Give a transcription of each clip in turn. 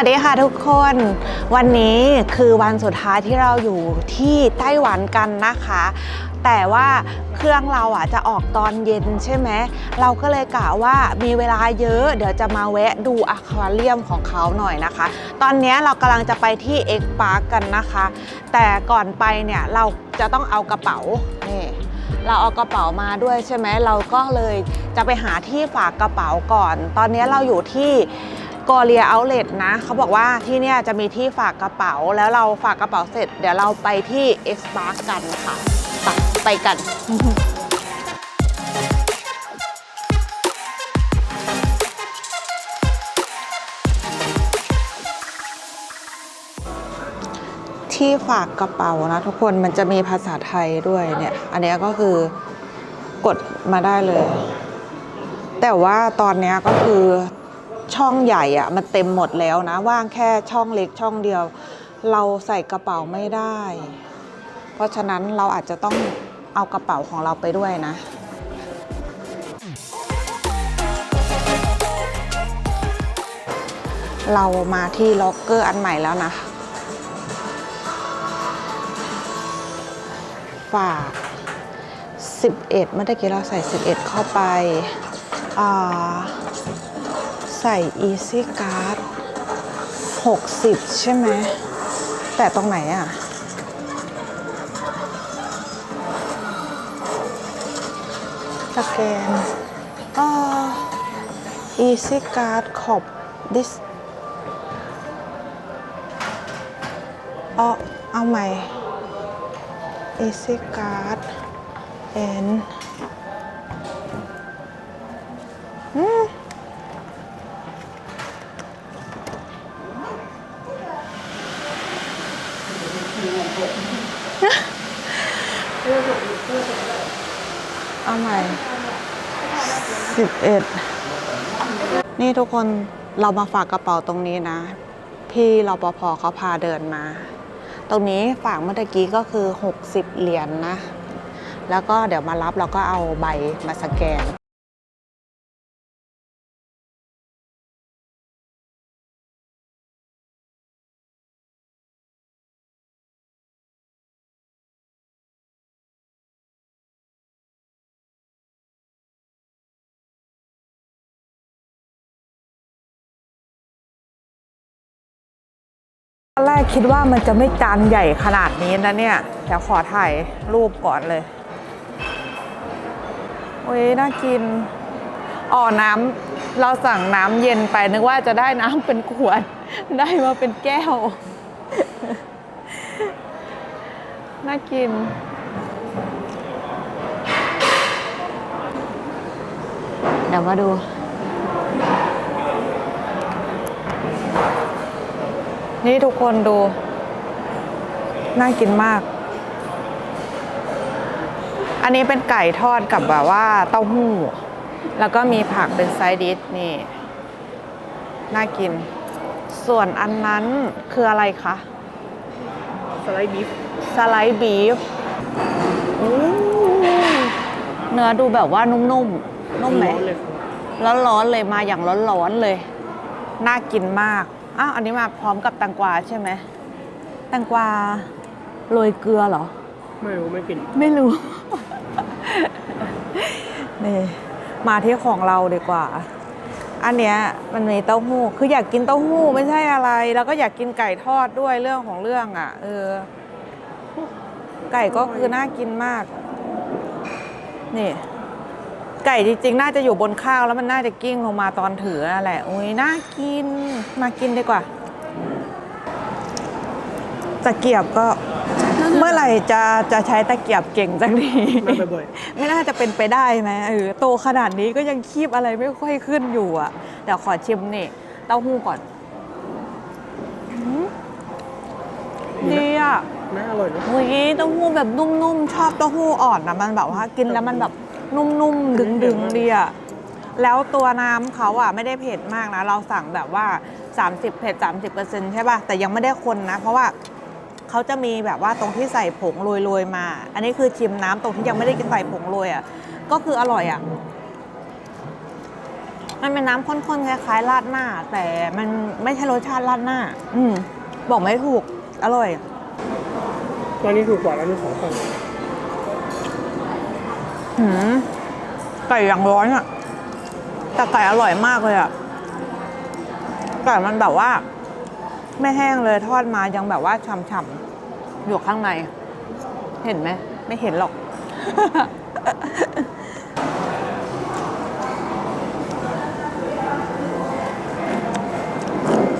วัสดีค่ะทุกคน วันนี้คือวันสุดท้ายที่เราอยู่ที่ไต้หวันกันนะคะ แต่ว่าเครื่องเราอะจะออกตอนเย็นใช่ไหมเราก็เลยกะว่ามีเวลาเยอะเดี๋ยวจะมาแวะดูอะควาเรียมของเขาหน่อยนะคะ ตอนนี้เรากำลังจะไปที่เอ็กพาร์กันนะคะ แต่ก่อนไปเนี่ยเราจะต้องเอากระเป๋านี่เราเอากระเป๋ามาด้วยใช่ไหมเราก็เลยจะไปหาที่ฝากกระเป๋าก่อน ตอนนี้เราอยู่ที่ กอเรียเอาเลตนะเขาบอกว่าที่เนี่ยจะมีที่ฝากกระเป๋า แล้วเราฝากกระเป๋าเสร็จ เดี๋ยวเราไปที่ X p a r k กันค่ะ ไปไปกันที่ฝากกระเป๋านะทุกคนมันจะมีภาษาไทยด้วยเนี่ย อันนี้ก็คือกดมาได้เลย แต่ว่าตอนเนี้ยก็คือ ช่องใหญ่อะมันเต็มหมดแล้วนะ ว่างแค่ช่องเล็กช่องเดียว เราใส่กระเป๋าไม่ได้ เพราะฉะนั้นเราอาจจะต้องเอากระเป๋าของเราไปด้วยนะเรามาที่ล็อกเกอร์อันใหม่แล้วนะ ฝาก 11 เมื่อกี้เราใส่ 11 เข้าไป อ่า ใส่ Easy Card 60 ใช่ไหม แต่ตรงไหนอะ สแกนอ่า Easy Card ขอบ this อ๋อเอาใหม่ Easy Card and 11 นี่ทุกคนเรามาฝากกระเป๋าตรงนี้นะ พี่รปภเขาพาเดินมา ตรงนี้ฝากเมื่อกี้ก็คือ 60 เหรียญนนะ แล้วก็เดี๋ยวมารับเราก็เอาใบมาสแกน อนแรกคิดว่ามันจะไม่จานใหญ่ขนาดนี้นะเนี่ยเดี๋ยวขอถ่ายรูปก่อนเลยโอ้ยน่ากินอ๋อน้ำเราสั่งน้ำเย็นไปนึกว่าจะได้น้ำเป็นขวด ได้มาเป็นแก้ว น่ากิน เดี๋ยวมาดู นี่ทุกคนดู น่ากินมาก อันนี้เป็นไก่ทอดกับแบบว่าเต้าหู้ แล้วก็มีผักเป็นไซดิสนี่ น่ากิน ส่วนอันนั้นคืออะไรคะ สไลด์บีฟ สไลด์บีฟอู้เนื้อดูแบบว่านุ่มๆ นุ่มไหมเลยร้อนๆเลยมาอย่างร้อนๆเลย น่ากินมาก อ้าวอันนี้มาพร้อมกับแตงกวาใช่ไหมแตงกวาโรยเกลือเหรอ ไม่รู้ไม่กิน ไม่รู้ นี่มาที่ของเราดีกว่า อันเนี้ยมันมีเต้าหู้ คืออยากกินเต้าหู้ไม่ใช่อะไร แล้วก็อยากกินไก่ทอดด้วยเรื่องของเรื่องอะ เออ ไก่ก็คือน่ากินมาก นี่ ไก่จริงๆ น่าจะอยู่บนข้าวแล้วมันน่าจะกิ้งลงมาตอนถือนั่นแหละโอ้ยน่ากิน มากินดีกว่าตะเกียบก็เมื่อไหร่จะจะใช้ตะเกียบเก่งจังทีมาบ่อยไม่น่าจะเป็นไปได้ไหมเออโตขนาดนี้ก็ยังคีบอะไรไม่ค่อยขึ้นอยู่อะเดี๋ยวขอชิมนี่เต้าหู้ก่อนอืมดีอะๆน่าอร่อยนะอุ้ยเต้าหู้แบบนุ่มๆ ชอบเต้าหู้อ่อนนะมันแบบว่ากินแล้วมันแบบ นุ่มๆ ดึงๆดีอะแล้วตัวน้ำเขาอะไม่ได้เผ็ดมากนะ เราสั่งแบบว่า 30 เผ็ด 30%ใช่ป่ะ แต่ยังไม่ได้คนนะ เพราะว่าเขาจะมีแบบว่าตรงที่ใส่ผงโรยๆมา อันนี้คือชิมน้ำตรงที่ยังไม่ได้ใส่ผงโรยอะ ก็คืออร่อยอะ มันเป็นน้ำข้นๆคล้ายๆราดหน้า แต่มันไม่ใช่รสชาติราดหน้า อืมบอกไม่ถูก อร่อย ตอนนี้ถูกกว่าแล้วมีสองคนหืม ไก่อย่างร้อนอะแต่ไก่อร่อยมากเลยอะไก่มันแบบว่า ไม่แห้งเลยทอดมายังแบบว่าฉ่ำๆอยู่ข้างใน เห็นไหมไม่เห็นหรอก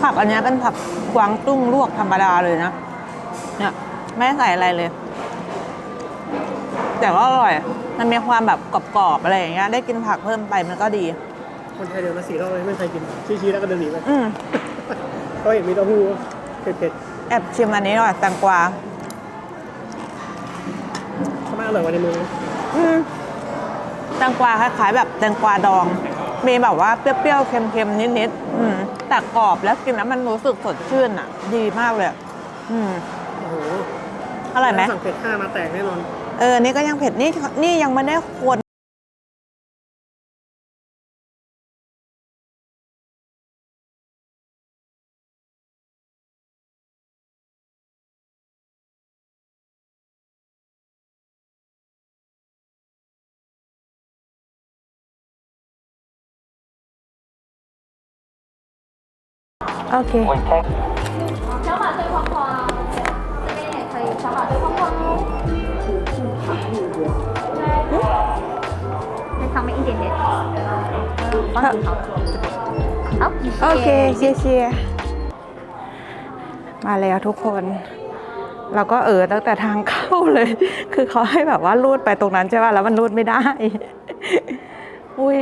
ผักอันนี้เป็นผักกวางตุ้งลวกธรรมดาเลยนะ เนี่ย ไม่ใส่อะไรเลย แต่ก็อร่อย มันมีความแบบกรอบๆอะไรอย่างเงี้ยได้กินผักเพิ่มไปมันก็ดี คนไทยเดินมาสี่รอบเลยไม่เคยกินชี้ๆแล้วก็เดินหนีไปอืมเขาเห็นมีเต้าหู้เผ็ดแอบชิมอันนี้หน่อยแตงกวาๆเขาไม่อร่อยกว่าในเมืองนะอืมแตงกวาคล้ายๆแบบแตงกวาดอง มีแบบว่าเปรี้ยวๆเค็มๆนิดๆอืมแต่กรอบแล้วกินแล้วมันรู้สึกสดชื่นอะ ดีมากเลย อืมโอ้โหอร่อยไหมสั่งเผ็ดห้ามาแตกแน่นอน เออ นี่ก็ยังเผ็ด นี่ นี่ยังไม่ได้คนโอเค 帮你好。好， โอเคเชียร์เชียร์มาแล้วทุกคน เราก็เออตั้งแต่ทางเข้าเลย คือเขาให้แบบว่ารูดไปตรงนั้นใช่ป่ะ แล้วมันรูดไม่ได้ อุ้ย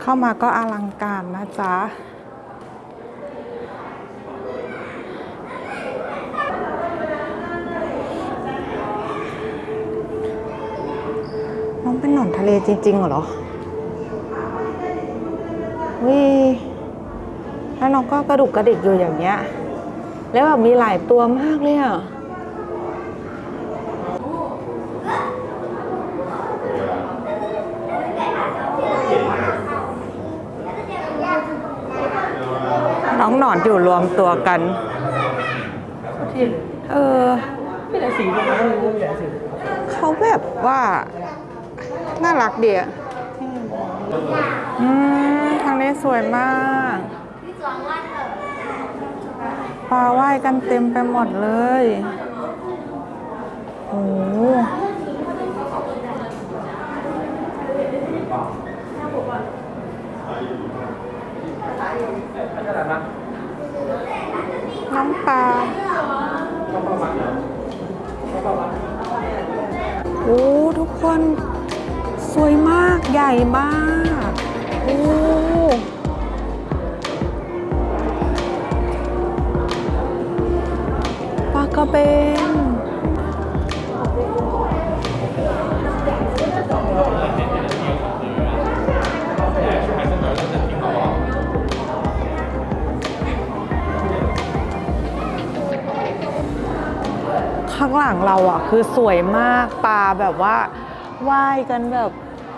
เข้ามาก็อลังการนะจ๊ะ น้องเป็นหนอนทะเลจริงๆเหรอ วิแล้วน้องก็กระดุกกระดิกอยู่อย่างเงี้ย แล้วแบบมีหลายตัวมากเลยอะน้องหนอนอยู่รวมตัวกัน เออไม่ได้สีเลยนะไม่รู้ใหญ่สีเขาแบบว่า น่ารักเดีอะอืม ทางนี้สวยมากปลาว่ายกันเต็มไปหมดเลยโอ้โหน้องปลาโอ้ทุกคนสวยมากใหญ่มากโอ้ กระเบนข้างหลังเราอะ คือสวยมากปลาแบบว่าว่ายกันแบบ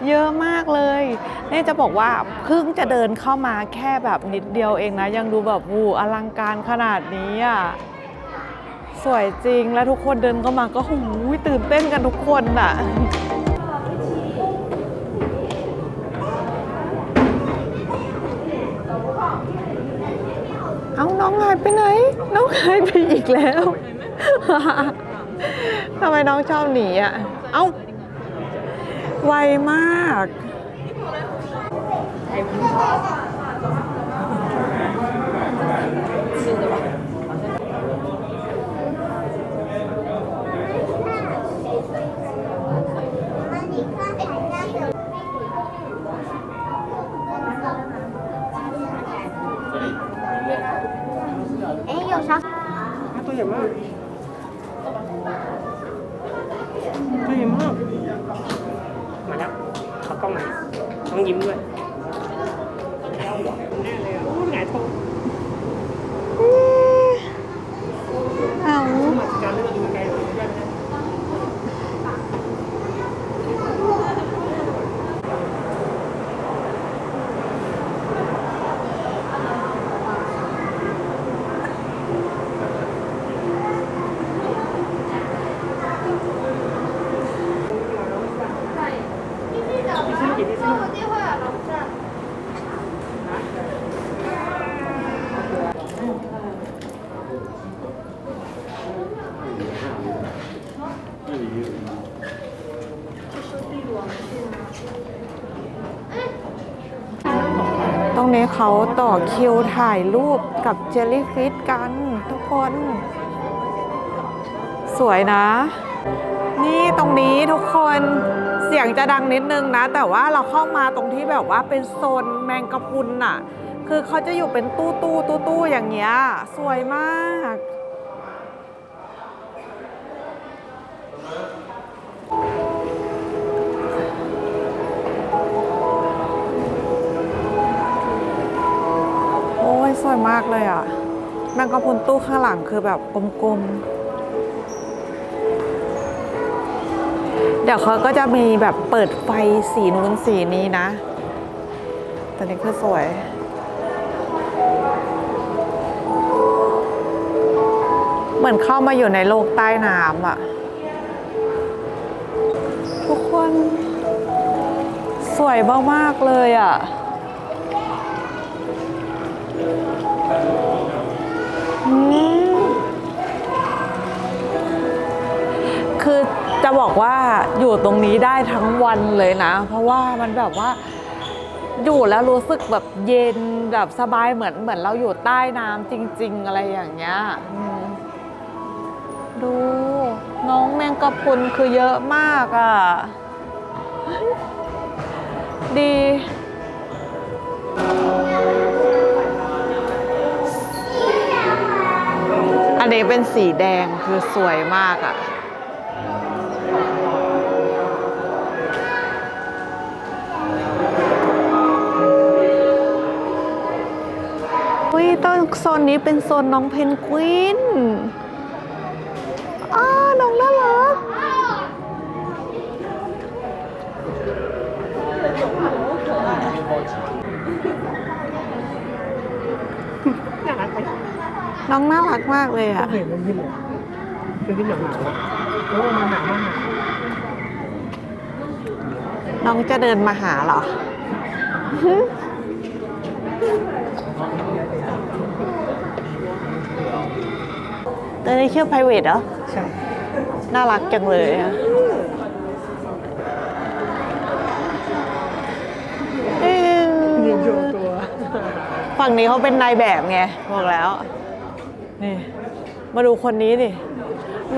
เยอะมากเลยนี่จะบอกว่าเพิ่งจะเดินเข้ามาแค่แบบนิดเดียวเองนะ ยังดูแบบวูอลังการขนาดนี้อะ สวยจริงแล้วทุกคนเดินเข้ามาก็หูยตื่นเต้นกันทุกคนอะเอาน้องหายไปไหน น้องหายไปอีกแล้ว ทำไมน้องชอบหนีอะ เอ้า ไวมาก นี้เขาต่อคิวถ่ายรูปกับเจลลี่ฟิชกันทุกคน สวยนะ นี่ตรงนี้ทุกคนเสียงจะดังนิดนึงนะ แต่ว่าเราเข้ามาตรงที่แบบว่าเป็นโซนแมงกะพุนน่ะ คือเขาจะอยู่เป็นตู้ตู้ตู้ตู้อย่างเงี้ย สวยมาก วยมากเลยอะแมงกะพรุนตู้ข้างหลังคือแบบกลมๆ เดี๋ยวเขาก็จะมีแบบเปิดไฟสีนู้นสีนี้นะแต่นี่คือสวยเหมือนเข้ามาอยู่ในโลกใต้น้ำอะทุกคน สวยมาก ๆ เลยอะ คือจะบอกว่าอยู่ตรงนี้ได้ทั้งวันเลยนะ เพราะว่ามันแบบว่าอยู่แล้วรู้สึกแบบเย็นแบบสบายเหมือนเหมือนเราอยู่ใต้น้ำจริง ๆ อะไรอย่างเงี้ยดูน้องแมงกะพรุนคือเยอะมากอะ่ะ ดี นี้เป็นสีแดงคือสวยมากอะ่ะ อุ้ยต้นโซนนี้เป็นโซนน้องเพนกวินอ้าน้องน่ารัก น่ารักไป น้องน่ารักมากเลยอะ เห็นมันขึ้นเลยคือขึ้นหนาวหนาวเพราะว่ามันหาน้องจะเดินมาหาเหรอตัวนี้ชื่อ private เหรอ ใช่น่ารักจังเลยอะเอิ่มเรียนโชว์ตัว ฝั่งนี้เขาเป็นนายแบบไงบอกแล้ว นี่ มาดูคนนี้ดิ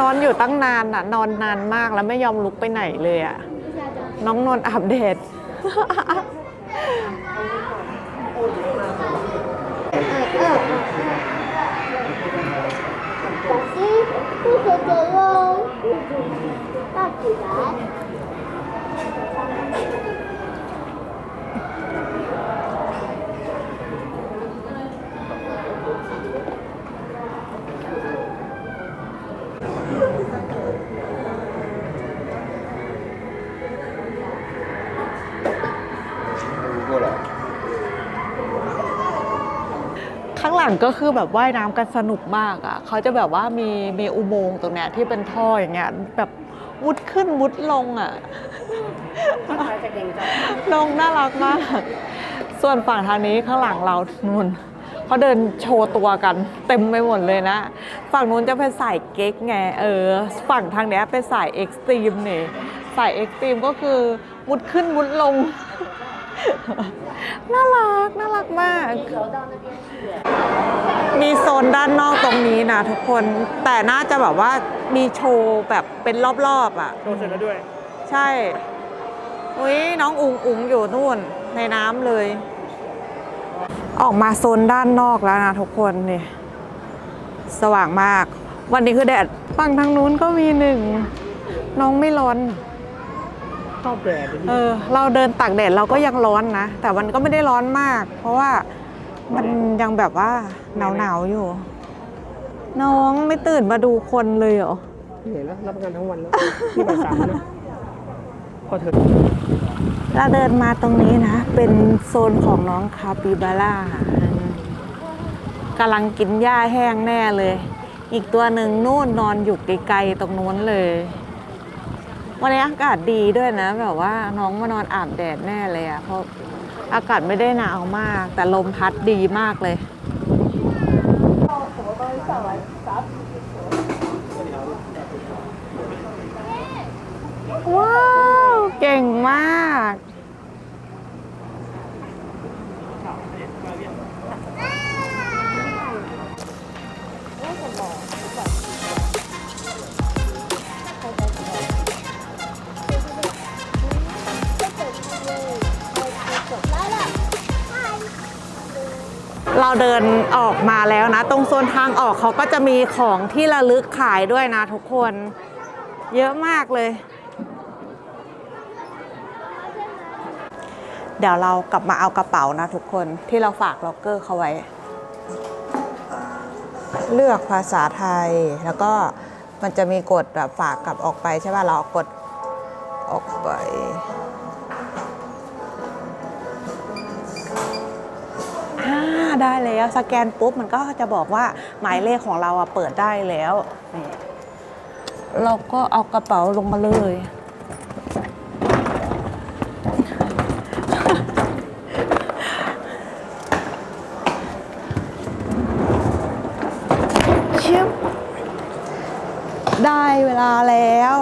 นอนอยู่ตั้งนานอ่ะ นอนนานมากแล้วไม่ยอมลุกไปไหนเลยอ่ะ น้องนอนอาบแดด 小心，不可走喽！大起来。 ข้างหลังก็คือแบบว่ายน้ำกันสนุกมากอะเขาจะแบบว่ามีมีอุโมงค์ตรงเนี้ยที่เป็นท่ออย่างเงี้ยแบบมุดขึ้นมุดลงอะถ้าใครจะเก่งจังน้องน่ารักมาก ส่วนฝั่งทางนี้ข้างหลังเรานู่นเขาเดินโชว์ตัวกัน เต็มไปหมดเลยนะ ฝั่งนู้นจะเป็นสายเก๊กไง เออ ฝั่งทางเนี้ยเป็นสายเอ็กซ์ตรีมนี่ สายเอ็กซ์ตรีมก็คือมุดขึ้นมุดลง น่ารัก น่ารักมาก มีโซนด้านนอกตรงนี้นะทุกคน แต่น่าจะแบบว่ามีโชว์แบบเป็นรอบๆอะโชว์เสร็จแล้วด้วย ใช่ อุ้ยน้องอุ๋งอุ๋งอยู่นู่นในน้ำเลย ออกมาโซนด้านนอกแล้วนะทุกคนนี่สว่างมาก วันนี้คือแดด ฝั่งทางนู้นก็มีหนึ่ง น้องไม่ร้อนช อบแดดเลยเออเราเดินตากแดดเราก็ยังร้อนนะ แต่มันก็ไม่ได้ร้อนมาก เพราะว่ามันยังแบบว่าหนาวหนาวๆอยู่ น้องไม่ตื่นมาดูคนเลยเหรอเหนื่อยแล้วรับงานทั้งวันแล้วที่บ่ายสามแล้วนะพอเถอะเราเดินมาตรงนี้นะ เป็นโซนของน้องคาปิบาร่ากำลังกินหญ้าแห้งแน่เลย อีกตัวหนึ่งนู่นนอนอยู่ไกลๆตรงนู้นเลย วันนี้อากาศดีด้วยนะ แบบว่าน้องมานอนอาบแดดแน่เลยอะเพราะอากาศไม่ได้หนาวมาก แต่ลมพัดดีมากเลย เราเดินออกมาแล้วนะ ตรงโซนทางออกเขาก็จะมีของที่ระลึกขายด้วยนะทุกคน เยอะมากเลย เดี๋ยวเรากลับมาเอากระเป๋านะทุกคนที่เราฝากล็อกเกอร์เขาไว้ เลือกภาษาไทยแล้วก็มันจะมีกดแบบฝากกลับออกไปใช่ป่ะเรากดออกไป ได้แล้วสแกนปุ๊บมันก็จะบอกว่าหมายเลขของเราอะเปิดได้แล้วเราก็เอากระเป๋าลงมาเลย ชิบได้เวลาแล้ว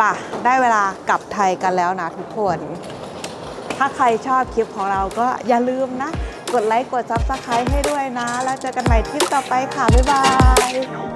ป่ะ ได้เวลากลับไทยกันแล้วนะทุกคน ถ้าใครชอบคลิปของเราก็อย่าลืมนะ กดไลค์กดซับสไครต์ให้ด้วยนะ แล้วเจอกันใหม่คลิปต่อไปค่ะ บ๊ายบาย